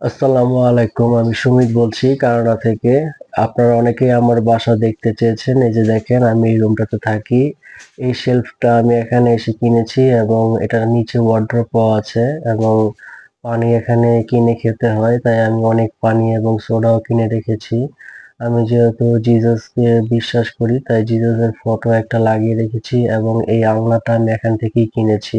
আসসালামু আলাইকুম, আমি সুমিত বলছি, কানাডা থেকে। আপনারা অনেকেই আমার বাসা দেখতে চেয়েছেন, এই যে দেখেন, আমি এই রুমটাতে থাকি। এই শেলফটা আমি এখানে এসে কিনেছি এবং এটার নিচে ওয়ার্ড্রপও আছে এবং পানি এখানে কিনে খেতে হয়, তাই আমি অনেক পানি এবং সোডাও কিনে রেখেছি। আমি যেহেতু জিজাসকে বিশ্বাস করি, তাই জিজাসের ফটো একটা লাগিয়ে রেখেছি এবং এই আলনাটা আমি এখান থেকেই কিনেছি।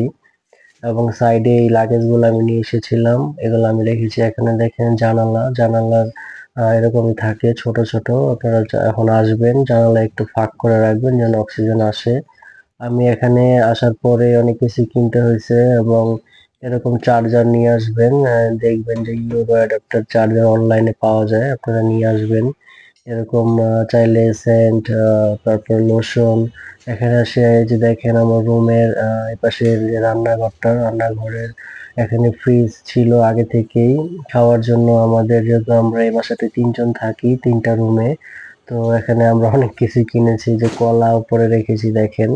এবং সাইডে এই লাগেজগুলো আমি নিয়ে এসেছিলাম। এগুলো আমি রেখেছি। এখানে দেখেন জানালা। জানালার এরকমই থাকে ছোট ছোট। আপনারা এখন আসবেন। জানালা একটু ফাঁক করে রাখবেন যেন অক্সিজেন আসে। আমি এখানে আসার পরে অনেক কিছু কিনতে হয়েছে এবং এরকম চার্জার নিয়ে আসবেন। দেখবেন যে ইউরো অ্যাডাপ্টার চার্জার অনলাইনে পাওয়া যায়। আপনারা নিয়ে আসবেন। এরকম চাইলে সেন্ট তারপর লোশন এখানে আসে যে দেখেন আমার রুমের এপাশের যে রান্নাঘরটা, রান্নাঘরের এখানে ফ্রিজ ছিল আগে থেকেই। খাওয়ার জন্য আমাদের যেহেতু আমরা এই বাসাতে তিনজন থাকি, তিনটা রুমে তো এখানে আমরা অনেক কিছু কিনেছি, যে কলা উপরে রেখেছি দেখেন।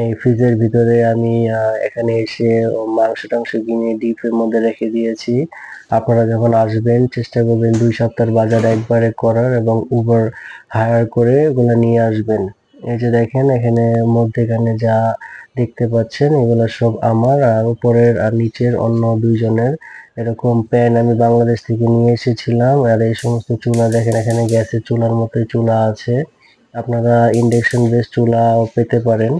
এই ফ্রিজের ভিতরে আমি এখানে এসে মাংস টাংস কিনে ডিপের মধ্যে রেখে দিয়েছি। আপনারা যখন আসবেন, চেষ্টা করবেন দুই সপ্তাহের বাজার একবারে করার এবং উবার হায়ার করে ওগুলো নিয়ে আসবেন। এই যে দেখেন, এখানে মধ্যেখানে যা দেখতে পাচ্ছেন, এগুলো সব আমার, আর উপরের আর নিচের অন্য দুইজনের এরকম প্যান আমি বাংলাদেশ থেকে নিয়ে এসেছিলাম, আর এই সমস্ত চুলা দেখেন, এখানে গ্যাসের চুলার মতোই চুলা আছে। আপনারা ইন্ডাকশন বেস চুলাও পেতে পারেন।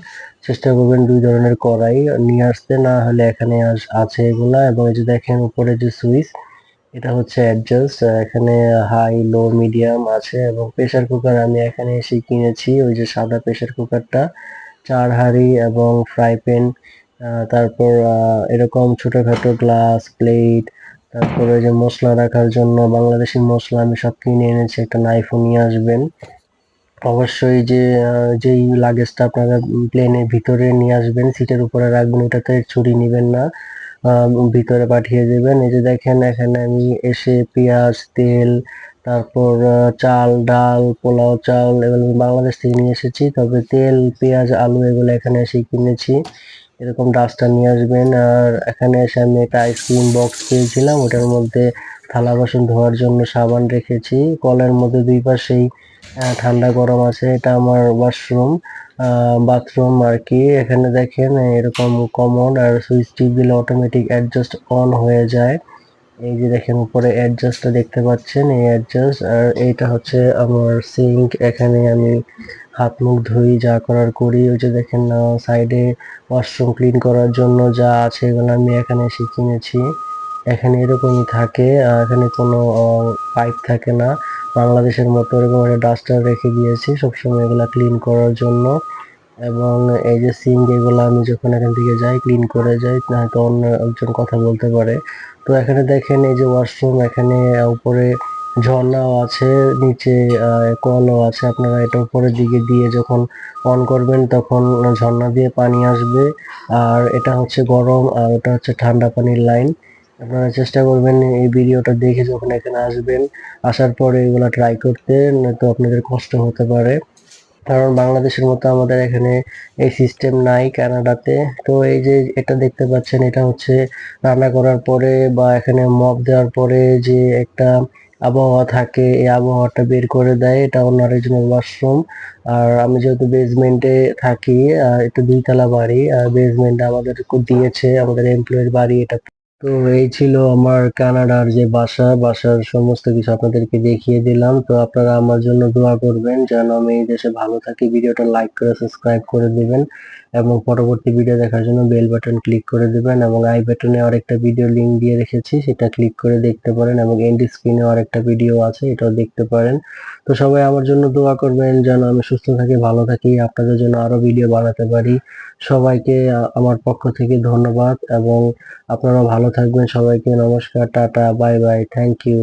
চেষ্টা করবেন দুই ধরনের কড়াই নিয়ে আসতে না হলে এখানে আছে এগুলা, এবং এই যে দেখেন উপরে যে সুইচ এটা হচ্ছে অ্যাডজাস্ট এখানে হাই লো মিডিয়াম আছে এবং প্রেসার কুকার আমি এখানে এসে কিনেছি, ওই যে সাদা প্রেসার কুকারটা চার হাঁড়ি এবং ফ্রাই প্যান তারপর এরকম ছোটখাটো গ্লাস প্লেট তারপরে ওই যে মশলা রাখার জন্য বাংলাদেশি মশলা আমি সব কিনে এনেছি, একটা নাইফও নিয়ে আসবেন। অবশ্যই যে যেই লাগেজটা আপনারা প্লেনের ভিতরে নিয়ে আসবেন সিটের উপরে রাখবেন ওটাতে ছুরি নিবেন না। ভিতরে পাঠিয়ে দেবেন। এই যে দেখেন, এখানে আমি এসে পেঁয়াজ, তেল, তারপর চাল, ডাল, পোলাও চাল এগুলো বাংলাদেশ থেকে নিয়ে এসেছি। তবে তেল, পেঁয়াজ, আলু এগুলো এখানে এসে কিনেছি। এরকম ডাস্টার নিয়ে আসবেন। আর এখানে এসে আমি একটা আইসক্রিম বক্স পেয়েছিলাম। ওটার মধ্যে থালা বাসন ধোয়ার জন্য সাবান রেখেছি। কলের মধ্যে দুই পাশেই ঠান্ডা গরম আছে। এটা আমার ওয়াশরুম বাথরুম আর কি। এখানে দেখেন, এরকম কমন আর সুইচ টিপ দিলে অটোমেটিক অ্যাডজাস্ট অন হয়ে যায়। এই যে দেখেন, উপরে অ্যাডজাস্টটা দেখতে পাচ্ছেন, এই অ্যাডজাস্ট আর এইটা হচ্ছে আমার সিঙ্ক এখানে আমি হাত মুখ ধুই, যা করার করি। ওই যে দেখেন সাইডে ওয়াশরুম ক্লিন করার জন্য যা আছে এগুলো আমি এখানে এসে কিনেছি। এখানে এরকমই থাকে এখানে কোনো পাইপ থাকে না। বাংলাদেশের মতো এরকম একটা ডাস্টার রেখে দিয়েছি, সবসময় এগুলা ক্লিন করার জন্য। এবং এই যে সিঙ্ক এগুলো আমি যখন এখান থেকে যাই ক্লিন করে যাই, হয়তো অন্য একজন কথা বলতে পারে। তো এখানে দেখেন এই যে ওয়াশরুম এখানে উপরে ঝর্ণাও আছে, নিচে কলও আছে। আপনারা এটা উপরের দিকে দিয়ে যখন অন করবেন, তখন ঝর্ণা দিয়ে পানি আসবে। আর এটা হচ্ছে গরম, আর ওটা হচ্ছে ঠান্ডা পানির লাইন আপনারা চেষ্টা করবেন এই ভিডিওটা দেখে যখন এখানে আসবেন, আসার পরে এগুলা ট্রাই করতে, নয়তো আপনাদের কষ্ট হতে পারে। কারণ বাংলাদেশের মতো আমাদের এখানে এই সিস্টেম নাই কানাডাতে। তো এই যে এটা দেখতে পাচ্ছেন, এটা হচ্ছে রান্না করার পরে বা এখানে মপ দেওয়ার পরে যে একটা আবহাওয়া থাকে, এই আবহাওয়াটা বের করে দেয়। এটা অন্য আরেকজনের ওয়াশরুম আর আমি যেহেতু বেসমেন্টে থাকি এটা দুইতলা বাড়ি, আর বেসমেন্ট আমাদের দিয়েছে, আমাদের এমপ্লয়ের বাড়ি এটা। তো এই ছিল আমার কানাডার যে বাসা, বাসার সমস্ত কিছু আপনাদেরকে দেখিয়ে দিলাম। তো আপনারা আমার জন্য দোয়া করবেন, যেন আমি এই দেশে ভালো থাকি। ভিডিওটা লাইক করে, সাবস্ক্রাইব করে দিবেন এবং পরবর্তী ভিডিও দেখার জন্য বেল বাটন ক্লিক করে দিবেন এবং আই বাটনে আরেকটা ভিডিও লিংক দিয়ে রেখেছি, সেটা ক্লিক করে দেখতে পারেন এবং এন্ড স্ক্রিনে আরেকটা ভিডিও আছে, এটাও দেখতে পারেন। তো সবাই আমার জন্য দোয়া করবেন, যেন আমি সুস্থ থাকি, ভালো থাকি, আপনাদের জন্য আরও ভিডিও বানাতে পারি। সবাইকে আমার পক্ষ থেকে ধন্যবাদ এবং আপনারা ভালো থাকবেন সবাইকে নমস্কার tata bye bye thank you